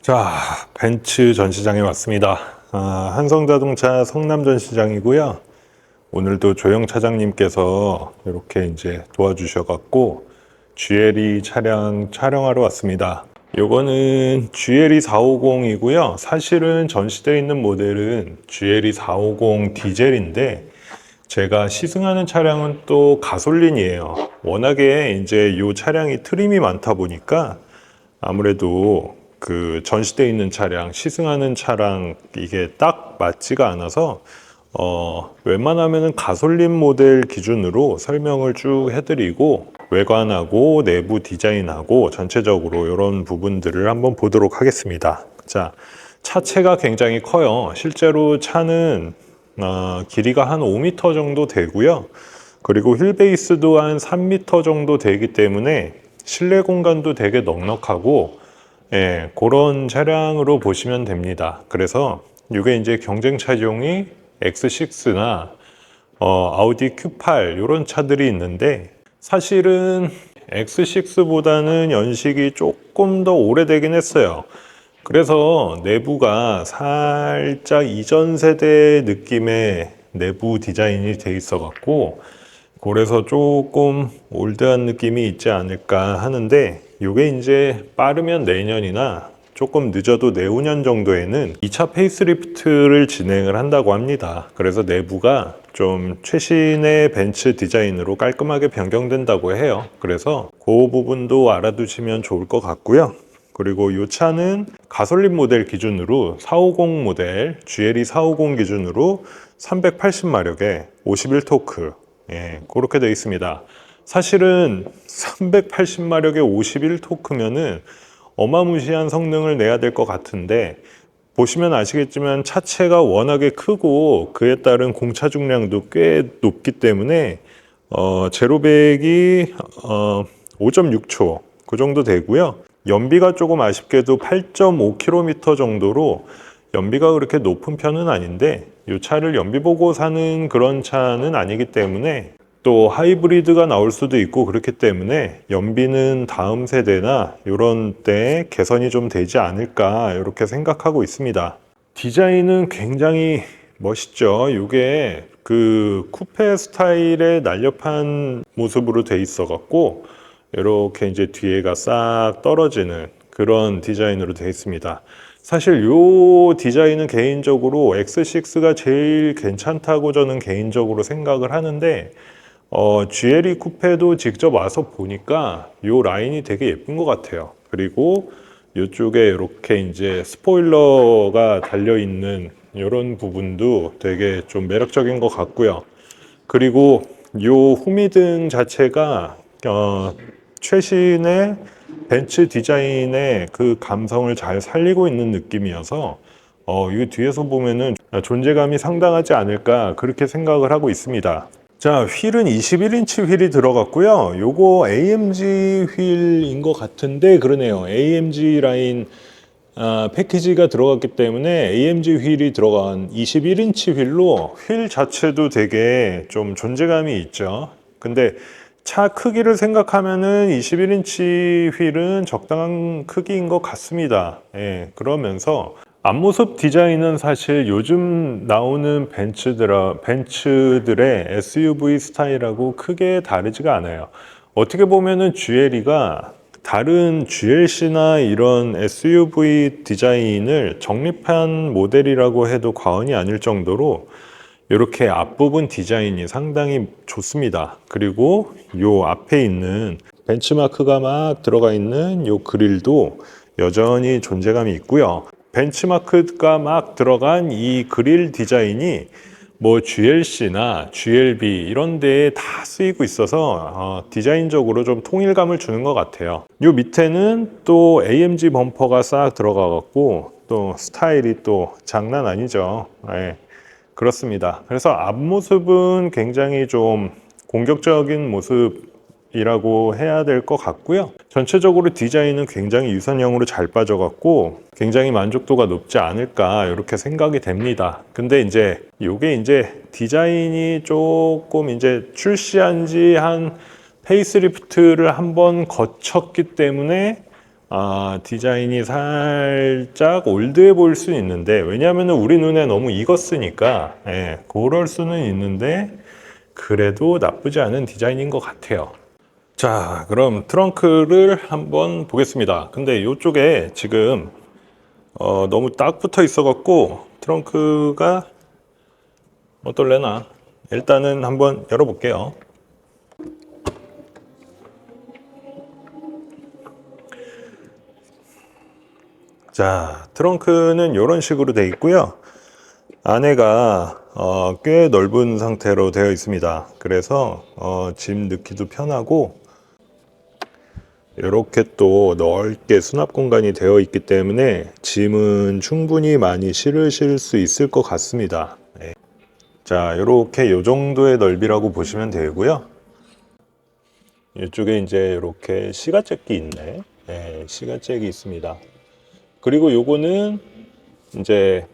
자, 벤츠 전시장에 왔습니다. 아, 한성자동차 성남 전시장이고요. 오늘도 조영 차장님께서 이렇게 이제 도와주셔갖고 GLE 차량 촬영하러 왔습니다. 요거는 GLE 450이고요. 사실은 전시되어 있는 모델은 GLE 450 디젤인데 제가 시승하는 차량은 또 가솔린이에요. 워낙에 이제 이 차량이 트림이 많다 보니까 아무래도 그 전시돼 있는 차량, 시승하는 차량 이게 딱 맞지가 않아서 어, 웬만하면은 가솔린 모델 기준으로 설명을 쭉 해드리고 외관하고 내부 디자인하고 전체적으로 이런 부분들을 한번 보도록 하겠습니다. 자, 차체가 굉장히 커요. 실제로 차는 어, 길이가 한 5m 정도 되고요. 그리고 휠 베이스도 한 3m 정도 되기 때문에 실내 공간도 되게 넉넉하고 예, 그런 차량으로 보시면 됩니다. 그래서 이게 이제 경쟁 차종이 X6나 어, 아우디 Q8 이런 차들이 있는데 사실은 X6보다는 연식이 조금 더 오래되긴 했어요. 그래서 내부가 살짝 이전 세대 느낌의 내부 디자인이 돼 있어 갖고 그래서 조금 올드한 느낌이 있지 않을까 하는데 이게 이제 빠르면 내년이나 조금 늦어도 내후년 정도에는 2차 페이스리프트를 진행을 한다고 합니다. 그래서 내부가 좀 최신의 벤츠 디자인으로 깔끔하게 변경된다고 해요. 그래서 그 부분도 알아두시면 좋을 것 같고요. 그리고 이 차는 가솔린 모델 기준으로 450 모델 GLE 450 기준으로 380마력에 51토크 예, 그렇게 되어 있습니다. 사실은 380마력에 51토크면은 어마무시한 성능을 내야 될 것 같은데 보시면 아시겠지만 차체가 워낙에 크고 그에 따른 공차 중량도 꽤 높기 때문에 어, 제로백이 어, 5.6초 그 정도 되고요. 연비가 조금 아쉽게도 8.5km 정도로 연비가 그렇게 높은 편은 아닌데 이 차를 연비 보고 사는 그런 차는 아니기 때문에 또 하이브리드가 나올 수도 있고 그렇기 때문에 연비는 다음 세대나 이런 때 개선이 좀 되지 않을까 이렇게 생각하고 있습니다. 디자인은 굉장히 멋있죠. 이게 그 쿠페 스타일의 날렵한 모습으로 돼 있어 갖고 이렇게 이제 뒤에가 싹 떨어지는 그런 디자인으로 되어 있습니다. 사실 이 디자인은 개인적으로 X6가 제일 괜찮다고 저는 개인적으로 생각을 하는데 어, GLE 쿠페도 직접 와서 보니까 이 라인이 되게 예쁜 것 같아요. 그리고 이쪽에 이렇게 이제 스포일러가 달려 있는 이런 부분도 되게 좀 매력적인 것 같고요. 그리고 이 후미등 자체가 어, 최신의 벤츠 디자인의 그 감성을 잘 살리고 있는 느낌이어서 어, 이거 뒤에서 보면은 존재감이 상당하지 않을까 그렇게 생각을 하고 있습니다. 자, 휠은 21인치 휠이 들어갔고요. 요거 AMG 휠인 것 같은데 그러네요. AMG 라인 아, 패키지가 들어갔기 때문에 AMG 휠이 들어간 21인치 휠로 휠 자체도 되게 좀 존재감이 있죠. 근데 차 크기를 생각하면은 21인치 휠은 적당한 크기인 것 같습니다. 예, 그러면서 앞모습 디자인은 사실 요즘 나오는 벤츠들, 벤츠들의 SUV 스타일하고 크게 다르지가 않아요. 어떻게 보면은 GLE가 다른 GLC나 이런 SUV 디자인을 정립한 모델이라고 해도 과언이 아닐 정도로 이렇게 앞부분 디자인이 상당히 좋습니다. 그리고 요 앞에 있는 벤츠마크가 막 들어가 있는 요 그릴도 여전히 존재감이 있고요. 벤츠마크가 막 들어간 이 그릴 디자인이 뭐 GLC나 GLB 이런 데에 다 쓰이고 있어서 어, 디자인적으로 좀 통일감을 주는 것 같아요. 요 밑에는 또 AMG 범퍼가 싹 들어가 갖고 또 스타일이 또 장난 아니죠. 네, 그렇습니다. 그래서 앞모습은 굉장히 좀 공격적인 모습 이라고 해야 될 것 같고요. 전체적으로 디자인은 굉장히 유선형으로 잘 빠져갖고 굉장히 만족도가 높지 않을까 이렇게 생각이 됩니다. 근데 이제 이게 이제 디자인이 조금 이제 출시한 지 한 페이스리프트를 한번 거쳤기 때문에 아, 디자인이 살짝 올드해 보일 수는 있는데 왜냐하면 우리 눈에 너무 익었으니까 예, 그럴 수는 있는데 그래도 나쁘지 않은 디자인인 것 같아요. 자, 그럼 트렁크를 한번 보겠습니다. 근데 이쪽에 지금 어, 너무 딱 붙어 있어 갖고 트렁크가 어떨래나 일단은 한번 열어 볼게요. 자, 트렁크는 이런 식으로 되어 있고요. 안에가 어, 꽤 넓은 상태로 되어 있습니다. 그래서 어, 짐 넣기도 편하고 이렇게 또 넓게 수납 공간이 되어 있기 때문에 짐은 충분히 많이 실으실 수 있을 것 같습니다. 네. 자, 이렇게 이 정도의 넓이라고 보시면 되고요. 이쪽에 이제 이렇게 시가잭이 있네. 네, 시가잭이 있습니다. 그리고 요거는 이제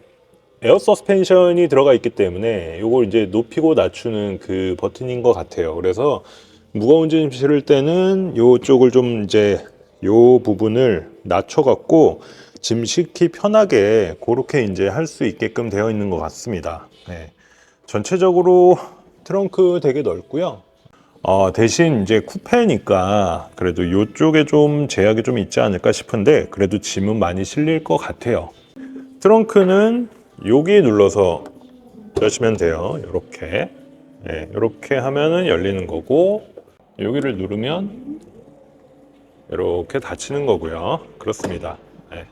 에어 서스펜션이 들어가 있기 때문에 요걸 이제 높이고 낮추는 그 버튼인 것 같아요. 그래서 무거운 짐 실을 때는 요쪽을 좀 이제 요 부분을 낮춰 갖고 짐 싣기 편하게 그렇게 이제 할 수 있게끔 되어 있는 것 같습니다. 네. 전체적으로 트렁크 되게 넓고요. 어, 대신 이제 쿠페니까 그래도 요쪽에 좀 제약이 좀 있지 않을까 싶은데 그래도 짐은 많이 실릴 것 같아요. 트렁크는 여기 눌러서 여시면 돼요. 이렇게. 네, 이렇게 하면은 열리는 거고 여기를 누르면 이렇게 닫히는 거고요. 그렇습니다. 네.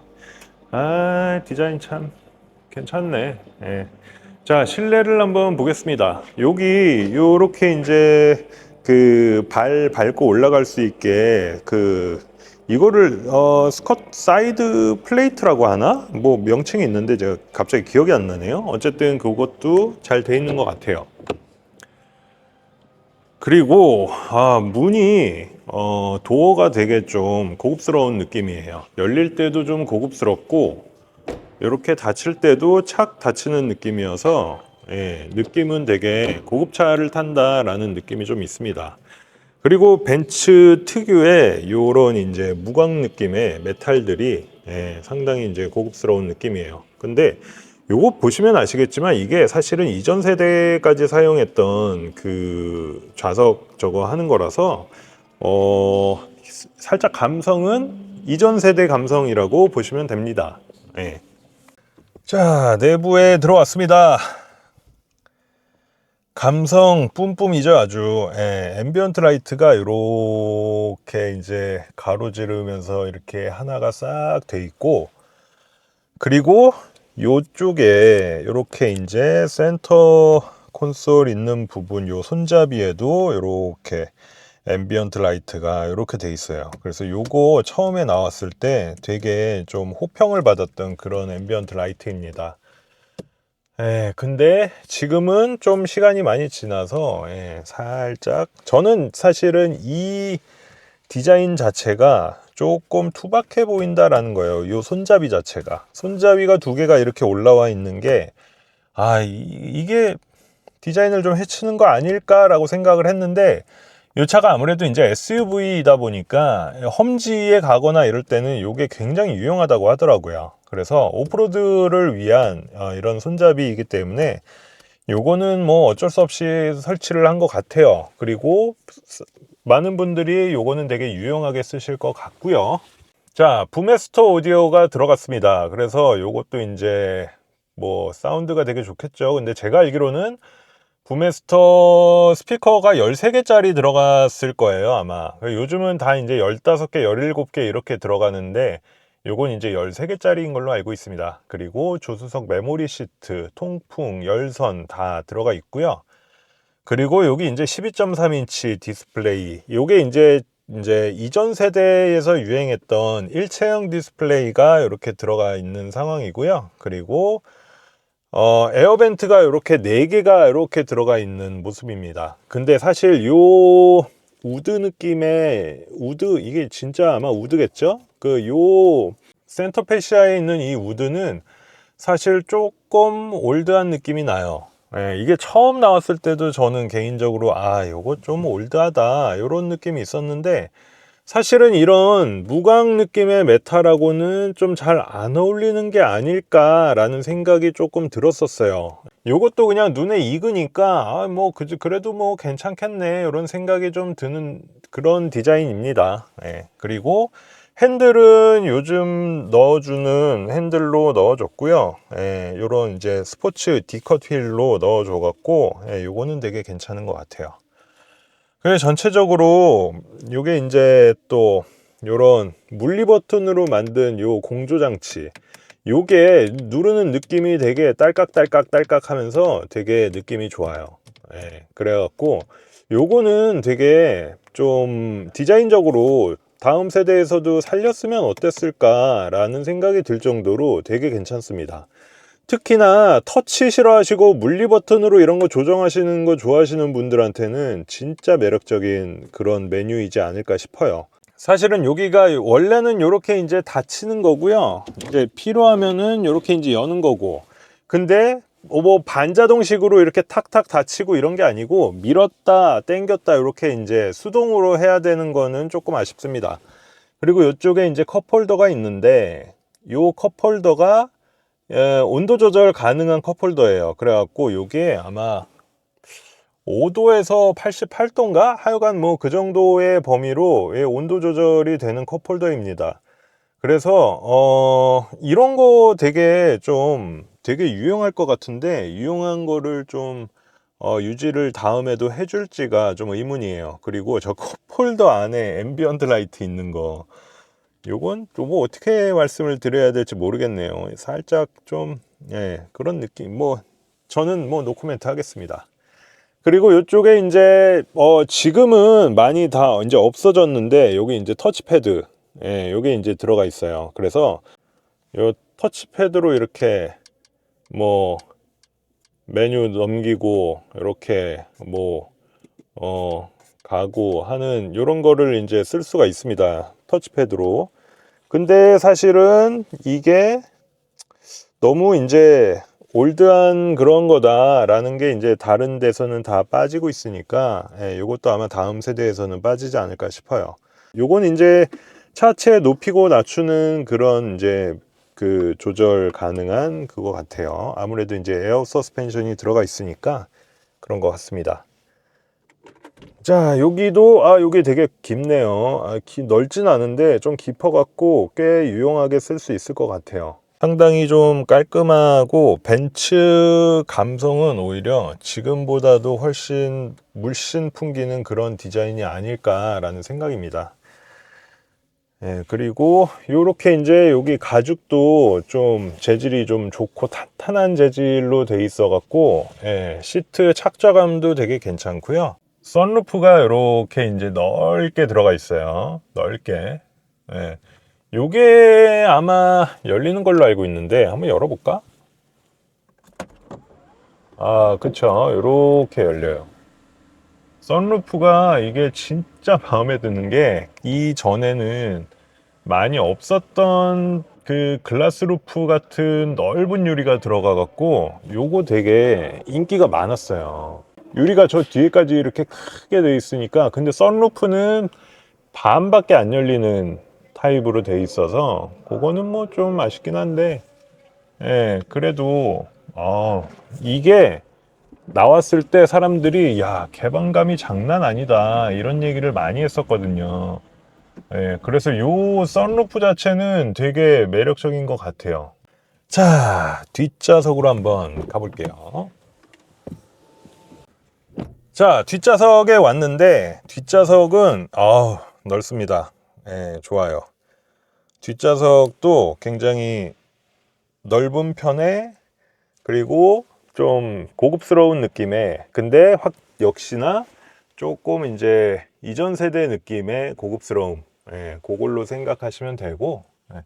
아, 디자인 참 괜찮네. 네. 자, 실내를 한번 보겠습니다. 여기 요렇게 이제 그 발 밟고 올라갈 수 있게 그 이거를 어 스컷 사이드 플레이트라고 하나? 뭐 명칭이 있는데 제가 갑자기 기억이 안 나네요. 어쨌든 그것도 잘 돼 있는 것 같아요. 그리고 아 문이 어 도어가 되게 좀 고급스러운 느낌이에요. 열릴 때도 좀 고급스럽고 이렇게 닫힐 때도 착 닫히는 느낌이어서 예, 느낌은 되게 고급차를 탄다라는 느낌이 좀 있습니다. 그리고 벤츠 특유의 요런 이제 무광 느낌의 메탈들이 예, 상당히 이제 고급스러운 느낌이에요. 근데 요거 보시면 아시겠지만 이게 사실은 이전 세대까지 사용했던 그 좌석 저거 하는 거라서 어 살짝 감성은 이전 세대 감성이라고 보시면 됩니다. 예. 자 내부에 들어왔습니다. 감성 뿜뿜이죠 아주 예, 앰비언트 라이트가 이렇게 이제 가로지르면서 이렇게 하나가 싹 돼 있고 그리고 요쪽에 이렇게 이제 센터 콘솔 있는 부분 요 손잡이에도 이렇게 앰비언트 라이트가 이렇게 돼 있어요. 그래서 요거 처음에 나왔을 때 되게 좀 호평을 받았던 그런 앰비언트 라이트입니다. 예, 근데 지금은 좀 시간이 많이 지나서 예, 살짝 저는 사실은 이 디자인 자체가 조금 투박해 보인다라는 거예요. 이 손잡이 자체가 손잡이가 두 개가 이렇게 올라와 있는 게 아, 이, 게 디자인을 좀 해치는 거 아닐까라고 생각을 했는데 이 차가 아무래도 이제 SUV이다 보니까 험지에 가거나 이럴 때는 이게 굉장히 유용하다고 하더라고요. 그래서 오프로드를 위한 어, 이런 손잡이이기 때문에 요거는 뭐 어쩔 수 없이 설치를 한 것 같아요. 그리고 많은 분들이 요거는 되게 유용하게 쓰실 것 같고요. 자, 부메스터 오디오가 들어갔습니다. 그래서 요것도 이제 뭐 사운드가 되게 좋겠죠. 근데 제가 알기로는 부메스터 스피커가 13개짜리 들어갔을 거예요, 아마. 요즘은 다 이제 15개, 17개 이렇게 들어가는데 요건 이제 13개짜리인 걸로 알고 있습니다. 그리고 조수석 메모리 시트, 통풍, 열선 다 들어가 있고요. 그리고 여기 이제 12.3인치 디스플레이. 요게 이제 이제 이전 세대에서 유행했던 일체형 디스플레이가 이렇게 들어가 있는 상황이고요. 그리고 어, 에어벤트가 이렇게 4개가 이렇게 들어가 있는 모습입니다. 근데 사실 요 우드 느낌의 우드 이게 진짜 아마 우드겠죠? 그 요 센터 페시아에 있는 이 우드는 사실 조금 올드한 느낌이 나요. 예, 이게 처음 나왔을 때도 저는 개인적으로 아 요거 좀 올드하다 이런 느낌이 있었는데 사실은 이런 무광 느낌의 메탈하고는 좀 잘 안 어울리는 게 아닐까라는 생각이 조금 들었었어요. 요것도 그냥 눈에 익으니까 아, 뭐 그- 그래도 뭐 괜찮겠네 이런 생각이 좀 드는 그런 디자인입니다. 예. 그리고 핸들은 요즘 넣어주는 핸들로 넣어줬고요. 예, 요런 이제 스포츠 D컷 휠로 넣어줘 갖고 예, 요거는 되게 괜찮은 것 같아요. 그래 전체적으로 요게 이제 또 요런 물리 버튼으로 만든 요 공조 장치 요게 누르는 느낌이 되게 딸깍딸깍 딸깍 하면서 되게 느낌이 좋아요. 예, 그래갖고 요거는 되게 좀 디자인적으로 다음 세대에서도 살렸으면 어땠을까라는 생각이 들 정도로 되게 괜찮습니다. 특히나 터치 싫어하시고 물리 버튼으로 이런 거 조정하시는 거 좋아하시는 분들한테는 진짜 매력적인 그런 메뉴이지 않을까 싶어요. 사실은 여기가 원래는 이렇게 이제 닫히는 거고요. 이제 필요하면은 이렇게 이제 여는 거고. 근데 뭐 반자동식으로 이렇게 탁탁 닫히고 이런 게 아니고 밀었다 당겼다 이렇게 이제 수동으로 해야 되는 거는 조금 아쉽습니다. 그리고 이쪽에 이제 컵홀더가 있는데 요 컵홀더가 예, 온도 조절 가능한 컵홀더예요. 그래갖고 이게 아마 5도에서 88도인가? 하여간 뭐 그 정도의 범위로 예, 온도 조절이 되는 컵홀더입니다. 그래서 어, 이런 거 되게 좀 되게 유용할 것 같은데 유용한 거를 좀 어, 유지를 다음에도 해줄지가 좀 의문이에요. 그리고 저 컵홀더 안에 앰비언트 라이트 있는 거 요건 또 뭐 어떻게 말씀을 드려야 될지 모르겠네요. 살짝 좀 예, 그런 느낌. 뭐 저는 뭐 노코멘트 하겠습니다. 그리고 이쪽에 이제 어 지금은 많이 다 이제 없어졌는데 여기 이제 터치패드 예, 요게 이제 들어가 있어요. 그래서 요 터치패드로 이렇게 뭐 메뉴 넘기고 이렇게 뭐 어 가고 하는 요런 거를 이제 쓸 수가 있습니다. 터치패드로. 근데 사실은 이게 너무 이제 올드한 그런 거다라는 게 이제 다른 데서는 다 빠지고 있으니까 예, 요것도 아마 다음 세대에서는 빠지지 않을까 싶어요. 요건 이제 차체 높이고 낮추는 그런 이제 그 조절 가능한 그거 같아요. 아무래도 이제 에어 서스펜션이 들어가 있으니까 그런 것 같습니다. 자, 여기도, 아, 여기 되게 깊네요. 아, 기- 넓진 않은데 좀 깊어 갖고 꽤 유용하게 쓸 수 있을 것 같아요. 상당히 좀 깔끔하고 벤츠 감성은 오히려 지금보다도 훨씬 물씬 풍기는 그런 디자인이 아닐까라는 생각입니다. 예, 그리고 요렇게 이제 여기 가죽도 좀 재질이 좀 좋고 탄탄한 재질로 돼 있어 갖고 예, 시트 착좌감도 되게 괜찮고요. 선루프가 이렇게 이제 넓게 들어가 있어요. 넓게. 예. 요게 아마 열리는 걸로 알고 있는데 한번 열어볼까? 아, 그쵸. 이렇게 열려요. 선루프가 이게 진짜 마음에 드는 게 이전에는 많이 없었던 그 글라스 루프 같은 넓은 유리가 들어가 갖고 요거 되게 인기가 많았어요. 유리가 저 뒤에까지 이렇게 크게 돼 있으니까 근데 선루프는 반밖에 안 열리는 타입으로 돼 있어서 그거는 뭐 좀 아쉽긴 한데 예 그래도 어 이게 나왔을 때 사람들이 야 개방감이 장난 아니다 이런 얘기를 많이 했었거든요. 예, 그래서 요 선루프 자체는 되게 매력적인 것 같아요. 자, 뒷좌석으로 한번 가볼게요. 자, 뒷좌석에 왔는데 뒷좌석은 아우 넓습니다. 예, 좋아요. 뒷좌석도 굉장히 넓은 편에 그리고 좀 고급스러운 느낌의 근데 확 역시나 조금 이제 이전 세대 느낌의 고급스러움 예, 그걸로 생각하시면 되고 예.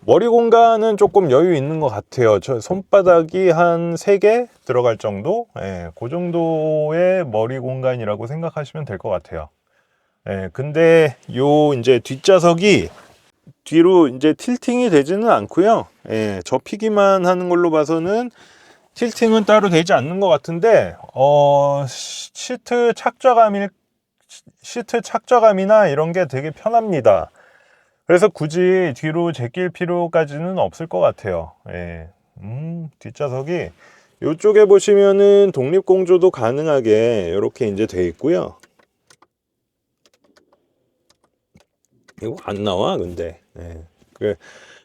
머리 공간은 조금 여유 있는 것 같아요. 저 손바닥이 한 3개 들어갈 정도? 예, 그 정도의 머리 공간이라고 생각하시면 될 것 같아요. 예, 근데 요 이제 뒷좌석이 뒤로 이제 틸팅이 되지는 않고요. 예, 접히기만 하는 걸로 봐서는 틸팅은 따로 되지 않는 것 같은데, 어, 시트 착좌감일 시- 시트 착좌감이나 이런 게 되게 편합니다. 그래서 굳이 뒤로 제낄 필요까지는 없을 것 같아요. 예. 음, 뒷좌석이 이쪽에 보시면은 독립 공조도 가능하게 이렇게 이제 돼 있고요. 이거 안 나와 근데. 예. 그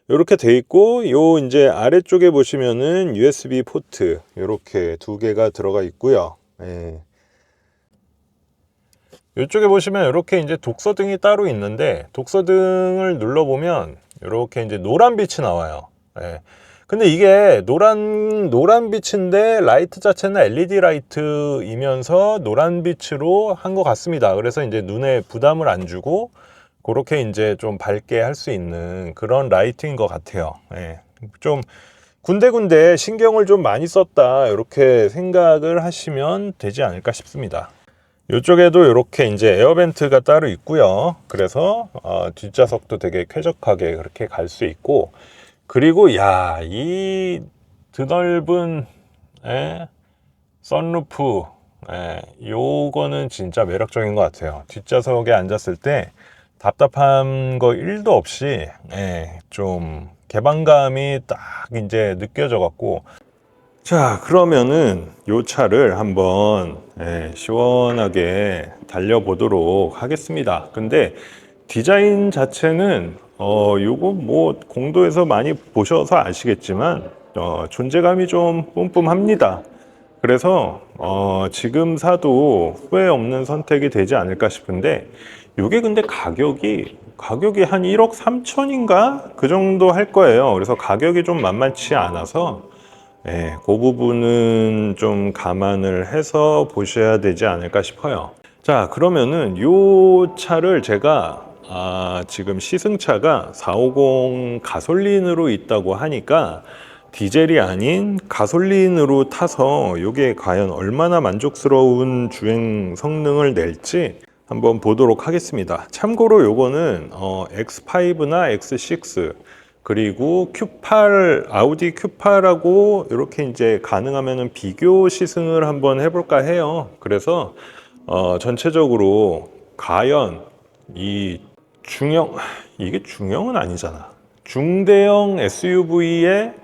이렇게 돼 있고 요 이제 아래쪽에 보시면은 USB 포트 이렇게 두 개가 들어가 있고요. 예. 이쪽에 보시면 이렇게 이제 독서등이 따로 있는데 독서등을 눌러보면 이렇게 이제 노란 빛이 나와요. 예. 근데 이게 노란 노란 빛인데 라이트 자체는 LED 라이트이면서 노란 빛으로 한 것 같습니다. 그래서 이제 눈에 부담을 안 주고 그렇게 이제 좀 밝게 할 수 있는 그런 라이트인 것 같아요. 예. 좀 군데군데 신경을 좀 많이 썼다 이렇게 생각을 하시면 되지 않을까 싶습니다. 이쪽에도 이렇게 이제 에어벤트가 따로 있고요. 그래서 어, 뒷좌석도 되게 쾌적하게 그렇게 갈 수 있고 그리고 야 이 드넓은 에, 선루프 에, 요거는 진짜 매력적인 것 같아요. 뒷좌석에 앉았을 때 답답한 거 1도 없이 예, 좀 개방감이 딱 이제 느껴져 갖고. 자 그러면은 요 차를 한번 예, 시원하게 달려보도록 하겠습니다. 근데 디자인 자체는 어 요거 뭐 공도에서 많이 보셔서 아시겠지만 어, 존재감이 좀 뿜뿜합니다 그래서 어, 지금 사도 후회 없는 선택이 되지 않을까 싶은데 이게 근데 가격이 가격이 한 1억 3천인가 그 정도 할 거예요. 그래서 가격이 좀 만만치 않아서 예, 그 부분은 좀 감안을 해서 보셔야 되지 않을까 싶어요. 자, 그러면은 요 차를 제가 아, 지금 시승차가 450 가솔린으로 있다고 하니까 디젤이 아닌 가솔린으로 타서 이게 과연 얼마나 만족스러운 주행 성능을 낼지 한번 보도록 하겠습니다. 참고로 요거는 어, X5나 X6 그리고 Q8 아우디 Q8하고 이렇게 이제 가능하면은 비교 시승을 한번 해볼까 해요. 그래서 어, 전체적으로 과연 이 중형 이게 중형은 아니잖아. 중대형 SUV의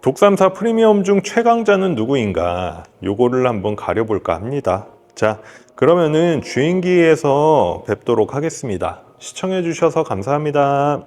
독삼사 프리미엄 중 최강자는 누구인가? 요거를 한번 가려볼까 합니다. 자, 그러면은 주행기에서 뵙도록 하겠습니다. 시청해 주셔서 감사합니다.